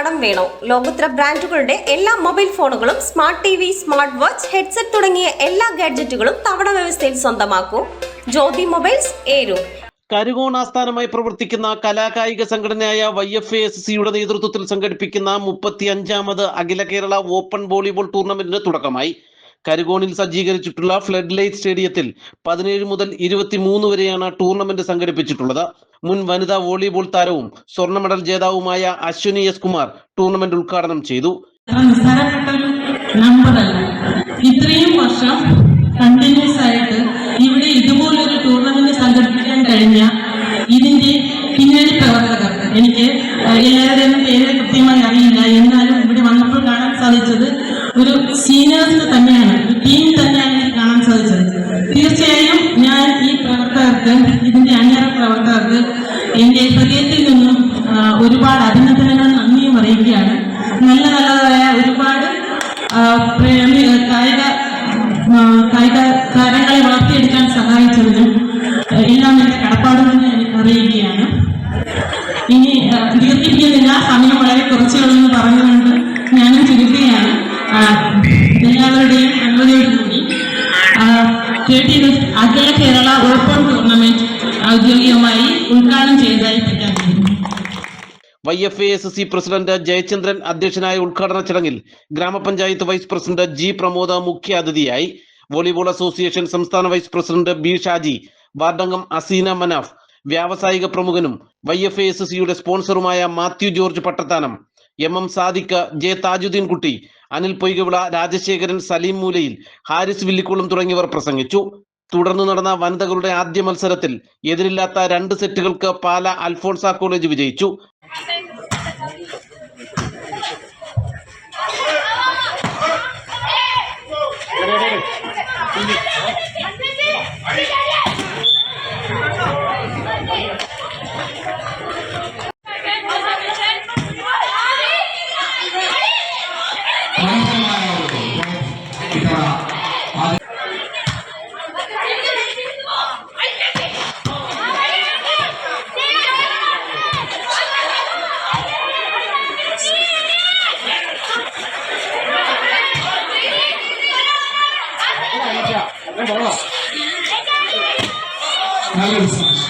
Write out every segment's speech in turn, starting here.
കടം വേണോ? ലോകോത്തര ബ്രാൻഡുകളുടെ എല്ലാ മൊബൈൽ ഫോണുകളും smart T V smart watch headset തുടങ്ങിയ എല്ലാ ഗാഡ്ജറ്റുകളും തവണ വ്യവസ്ഥയിൽ സ്വന്തമാക്കൂ. ജ്യോതി മൊബൈൽസ് ഏരൂർ കരുകോൺ ആസ്ഥാനമായി പ്രവർത്തിക്കുന്ന കലാകായിക സംഘടനയായ വൈ എഫ് എസ് സിയുടെ നേതൃത്വത്തിൽ സംഘടിപ്പിക്കുന്ന മുപ്പത്തി അഞ്ചാമത് അഖില കേരള ഓപ്പൺ വോളിബോൾ ടൂർണമെന്റിന് തുടക്കമായി. കരുകോണിൽ സജ്ജീകരിച്ചിട്ടുള്ള ഫ്ലഡ് ലൈറ്റ് സ്റ്റേഡിയത്തിൽ പതിനേഴ് മുതൽ ഇരുപത്തിമൂന്ന് വരെയാണ് ടൂർണമെന്റ് സംഘടിപ്പിച്ചിട്ടുള്ളത്. മുൻ വനിതാ വോളിബോൾ താരവും സ്വർണ മെഡൽ ജേതാവുമായ അശ്വിനി എസ് കുമാർ ടൂർണമെന്റ് ഉദ്ഘാടനം ചെയ്തു. ഇത്രയും വർഷം കണ്ടിന്യൂസ് ആയിട്ട് ഇവിടെ ഇതുപോലൊരു ടൂർണമെന്റ് സംഘടിപ്പിക്കാൻ കഴിഞ്ഞ ഇതിന്റെ പിന്നണി പ്രവർത്തകർ. എനിക്ക് എല്ലാവരുടെയും പേര് കൃത്യമായി അറിയില്ല. എന്നാലും ഇവിടെ വന്നപ്പോൾ കാണാൻ സാധിച്ചത് ഒരു സീനിയേഴ്സിന് തന്നെയാണ്. ഒരു ടീം തന്നെയാണ് എനിക്ക് കാണാൻ സാധിച്ചത്. തീർച്ചയായും ഞാൻ ഈ പ്രവർത്തകർക്ക് ഇതിന്റെ അണിയറ പ്രവർത്തകർക്ക് എന്റെ ഹൃദയത്തിൽ നിന്നും ഒരുപാട് അഭിനന്ദനങ്ങൾ നന്ദിയും അറിയിക്കുകയാണ്. നല്ല നല്ലതായ ഒരുപാട് കായിക കായിക താരങ്ങളെ വളർത്തിയെടുക്കാൻ സഹായിച്ചതിനും എല്ലാം എന്റെ തന്നെ എനിക്ക് അറിയിക്കുകയാണ് ഇനി ദീർഘിപ്പിക്കുന്നില്ല സമയം വളരെ കുറച്ചുകളെന്ന് പറഞ്ഞു കേട്ടിരുന്ന അഖില കേരള ഓപ്പൺ ടൂർണമെന്റ് ഔദ്യോഗികമായി ഉദ്ഘാടനം ചെയ്തതായി പ്രഖ്യാപിക്കുന്നു. Y F A S C president Jayachandran അധ്യക്ഷനായ ഉദ്ഘാടന ചടങ്ങിൽ ഗ്രാമപഞ്ചായത്ത് വൈസ് പ്രസിഡന്റ് ജി പ്രമോദ മുഖ്യാതിഥിയായി വോളിബോൾ അസോസിയേഷൻ സംസ്ഥാന വൈസ് പ്രസിഡന്റ് ബി ഷാജി വാർഡംഗം അസീന മനാഫ് വ്യാവസായിക പ്രമുഖനും വൈ എഫ് എ എസ് സിയുടെ സ്പോൺസറുമായ Mathew George Pattathanam M M Sadiq J Thajudeen കുട്ടി അനിൽ പൊയ്കവിള രാജശേഖരൻ സലീം മൂലയിൽ ഹാരിസ് വില്ലിക്കുളം തുടങ്ങിയവർ പ്രസംഗിച്ചു. തുടർന്ന് നടന്ന വനിതകളുടെ ആദ്യ മത്സരത്തിൽ എതിരില്ലാത്ത രണ്ട് സെറ്റുകൾക്ക് പാല അൽഫോൺസ കോളേജ് വിജയിച്ചു. Valeu, Santos.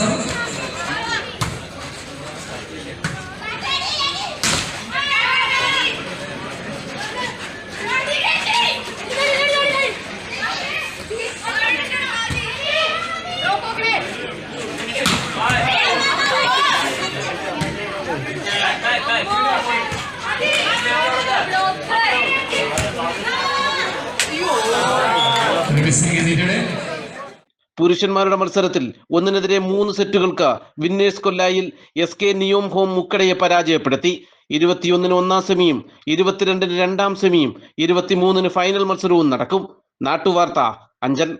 항상 പുരുഷന്മാരുടെ മത്സരത്തിൽ ഒന്നിനെതിരെ മൂന്ന് സെറ്റുകൾക്ക് വിന്നേഴ്സ് കൊല്ലായിൽ എസ് കെ നിയോം ഹോം മുക്കടയെ പരാജയപ്പെടുത്തി. ഇരുപത്തിയൊന്നിന് ഒന്നാം സെമിയും ഇരുപത്തിരണ്ടിന് രണ്ടാം സെമിയും ഇരുപത്തിമൂന്നിന് ഫൈനൽ മത്സരവും നടക്കും. നാട്ടുവാർത്ത അഞ്ചൽ.